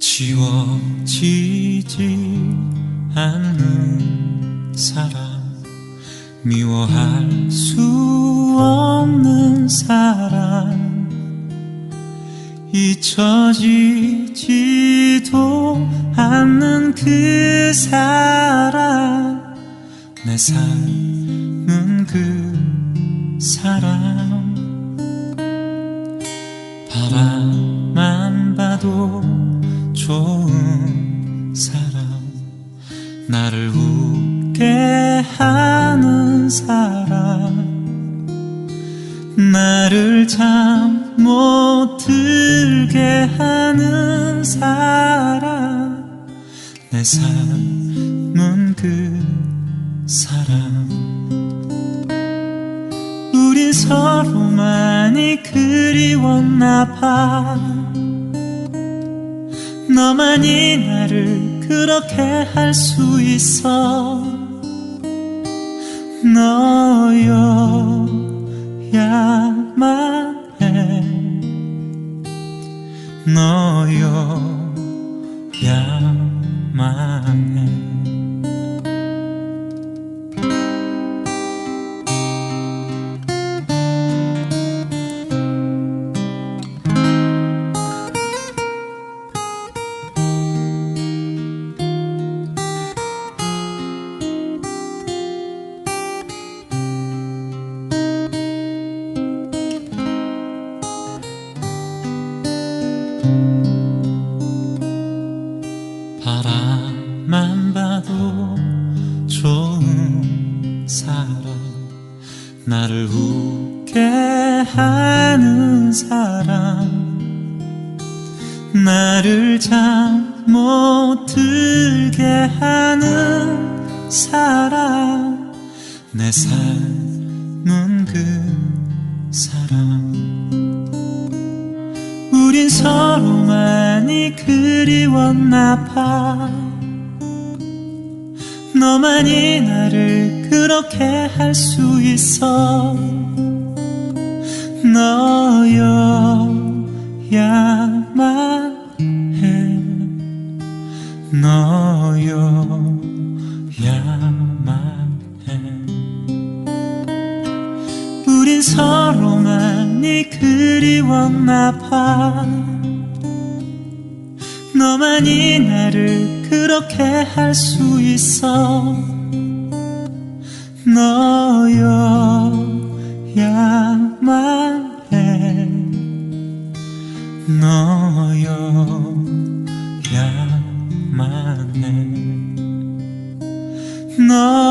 지워지지 않는 사람 미워할 수 없는 사람 잊혀지지도 않는 그 사람 내 삶은 그 사람. 바라만 봐도 나를 웃게 하는 사람. 나를 잠 못 들게 하는 사람. 내 삶은 그 사람. 우린 서로 많이 그리웠나 봐. 너만이 나를 그렇게 할 수 있어. 너여야만 해. 너여야만 해 나를 웃게 하는 사람. 나를 잠못 들게 하는 사람. 내 삶은 그 사람. 우린 서로 많이 그리웠나 봐 너만이 나를 그렇게 할 수 있어. 너여야만 해. 너여야만 해. 우린 서로 많이 그리웠나 봐 너만이 나를 그렇게 할 수 있어 너여야만 해 너여야만 해 너.